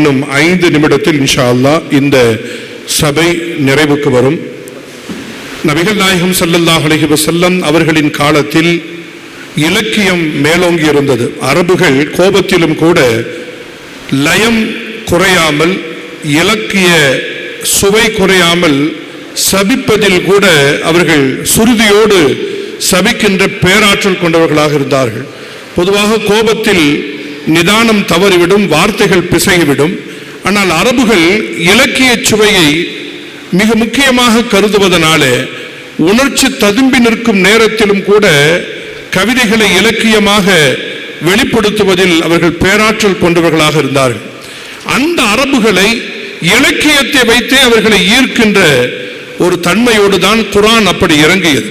இன்னும் ஐந்து நிமிடத்தில் இன்ஷா அல்லா இந்த சபை நிறைவுக்கு வரும். நபிகள் நாயகம் சல்லல்லாஹ் அலைஹி அவர்களின் காலத்தில் இலக்கியம் மேலோங்கி இருந்தது. அரபுகள் கோபத்திலும் கூட லயம் குறையாமல் இலக்கிய சுவை குறையாமல் சபிப்பதில் கூட அவர்கள் சுருதியோடு சபிக்கின்ற பேராற்றல் கொண்டவர்களாக இருந்தார்கள். பொதுவாக கோபத்தில் நிதானம் தவறிவிடும் வார்த்தைகள் பிசைவிடும் ஆனால் அரபுகள் இலக்கிய சுவையை மிக முக்கியமாக கருதுவதனாலே உணர்ச்சி ததும்பி நிற்கும் நேரத்திலும் கூட கவிதைகளை இலக்கியமாக வெளிப்படுத்துவதில் அவர்கள் பேராற்றல் கொண்டவர்களாக இருந்தார்கள். அந்த அரபுகளை இலக்கியத்தை வைத்தே அவர்களை ஈர்க்கின்ற ஒரு தன்மையோடு தான் குரான் அப்படி இறங்கியது.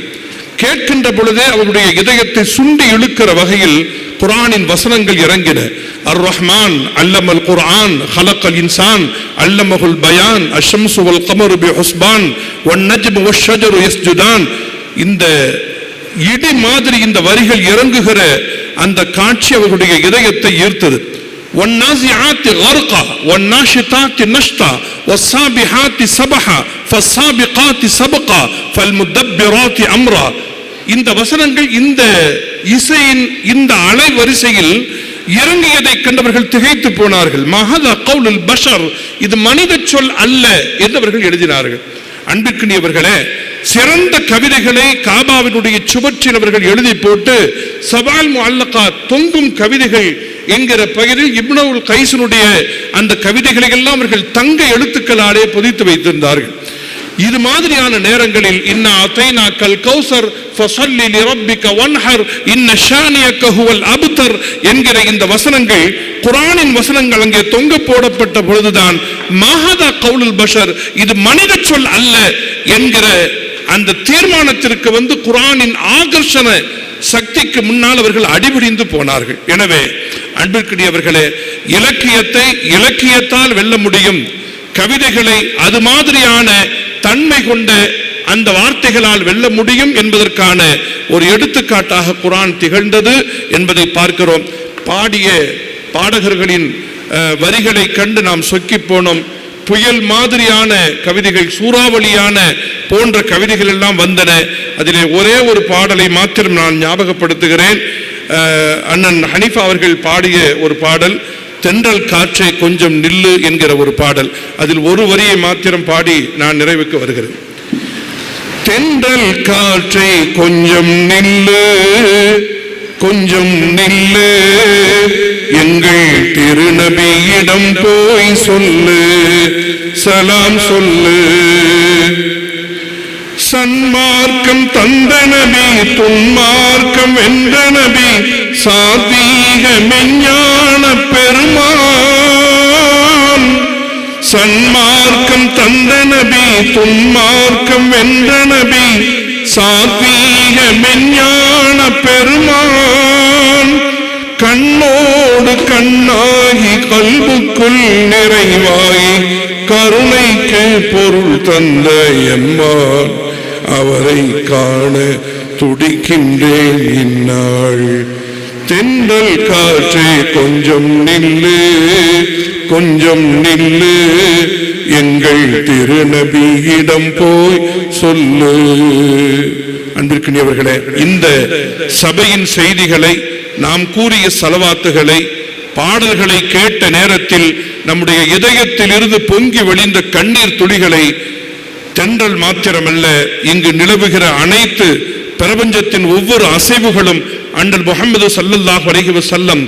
கேட்கின்ற பொழுதே அவருடைய இதயத்தை சுண்டி இழுக்கிற வகையில் குரானின் வசனங்கள் இறங்கின அர் ரஹ்மான் அல்லமல் குர்ஆன் ஹலக்கல் இன்சான் அல்லமகுல் பயான் அஷம்சு வல் கமரு பி ஹுஸ்பான் ஒன் நஜ்மு வஷ்ஷஜரு யஸ்ஜுதான் இந்த இடி மாதிரி இந்த வரிகள் இறங்குகிற அந்த காட்சி அவர்களுடைய இதயத்தை ஈர்த்தது والنازعات غرقا والناشطات نشطا والسابحات سبحا فالسابقات سبقا فالمدبرات امرا இந்த வசனங்கள் இந்த இசையின் இந்த அலை வரிசையில் இறங்கியதை கண்டவர்கள் திகைத்து போனார்கள். மகத கவுலுல் பஷர் இது மனித சொல் அல்ல என்றவர்கள் எழுதினார்கள். அன்புக்குரியவர்களே சிறந்த கவிதைகளை காபாவினுடைய சுவற்றில் அவர்கள் எழுதி போட்டு சவால் முல்லகா தொங்கும் கவிதைகள் என்கிற பெயரில் இப்னவுல் கைசனுடைய அந்த கவிதைகளை எல்லாம் அவர்கள் தங்க எழுத்துக்களாலே பொதித்து வைத்திருந்தார்கள். இது மாதிரியான நேரங்களில் இன்ன கௌசர் ஃபஸல்லி லிரப்பிக வன்ஹர் இன்ன ஷானியக ஹுவல் அபுத்தர் என்கிற இந்த வசனங்கள் குரானின் வசனங்கள் அங்கே தொங்க போடப்பட்ட பொழுதுதான் மஹதா கவுலுல் பஷர் இது மனித சொல் அல்ல என்கிற அந்த தீர்மானத்திற்கு வந்து குரானின் ஆகர்ஷண சக்திக்கு முன்னால் அவர்கள் அடிபிடிந்து போனார்கள். எனவே அன்பிற்குரியவர்களே இலக்கியத்தை இலக்கியத்தால் வெல்ல முடியும். கவிதைகளை அது மாதிரியான தன்மை கொண்ட அந்த வார்த்தைகளால் வெல்ல முடியும் என்பதற்கான ஒரு எடுத்துக்காட்டாக குரான் திகழ்ந்தது என்பதை பார்க்கிறோம். பாடிய பாடகர்களின் வரிகளை கண்டு நாம் சொக்கி போனோம். புயல் மாதிரியான கவிதைகள் சூறாவளியான போன்ற கவிதைகள் எல்லாம் வந்தன. அதிலே ஒரே ஒரு பாடலை மாத்திரம் நான் ஞாபகப்படுத்துகிறேன். அண்ணன் ஹனிஃபா அவர்கள் பாடிய ஒரு பாடல் தென்றல் காற்றே கொஞ்சம் நில்லு என்கிற ஒரு பாடல். அதில் ஒரு வரியை மாத்திரம் பாடி நான் நிறைவுக்கு வருகிறேன். தென்றல் காற்றே கொஞ்சம் நில்லு கொஞ்சம் நில்லு எங்கள் திருநபியிடம் போய் சொல்லு சலாம் சொல்லு. சன்மார்க்கம் தந்த நபி துன்மார்க்கம் வென்ற நபி சாத்தீக மெஞ்ஞான பெருமான். சன்மார்க்கம் தந்த நபி துன்மார்க்கம் வென்ற நபி சாத்தீக மெஞ்ஞான பெருமான். கண்ணோடு கண்ணாகி கல்புக்குள் நிறைவாகி கருணைக்கு பொருள் தந்த எம்மான். அவரை காண துடிக்கின்றேன் இந்நாள். தென்றல் காற்றே கொஞ்சம் நில்லு கொஞ்சம் நில்லு. எங்கள் திருநபியிடம் போய் சொல்லு. அன்பிற்குரியவர்களே இந்த சபையின் செய்திகளை நாம் கூறிய செலவாத்துகளை பாடல்களை கேட்ட நேரத்தில் நம்முடைய இதயத்தில் இருந்து பொங்கி வழிந்த கண்ணீர் துளிகளை தென்றல் மாத்திரமல்ல இங்கு நிலவுகிற அனைத்து பிரபஞ்சத்தின் ஒவ்வொரு அசைவுகளும் அண்டல் முகமது சல்லல்லாஹ் வரைகிவ செல்லம்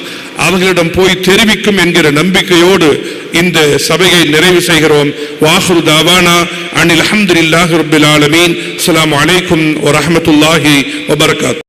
அவர்களிடம் போய் தெரிவிக்கும் என்கிற நம்பிக்கையோடு இந்த சபையை நிறைவு செய்கிறோம். வாஹுரு தாவானா அனில் அஹமதுல்லாஹி ரபுல் ஆலமீன். அலாம் வலைக்கும் வரமத்துல்லாஹி வபர்காத்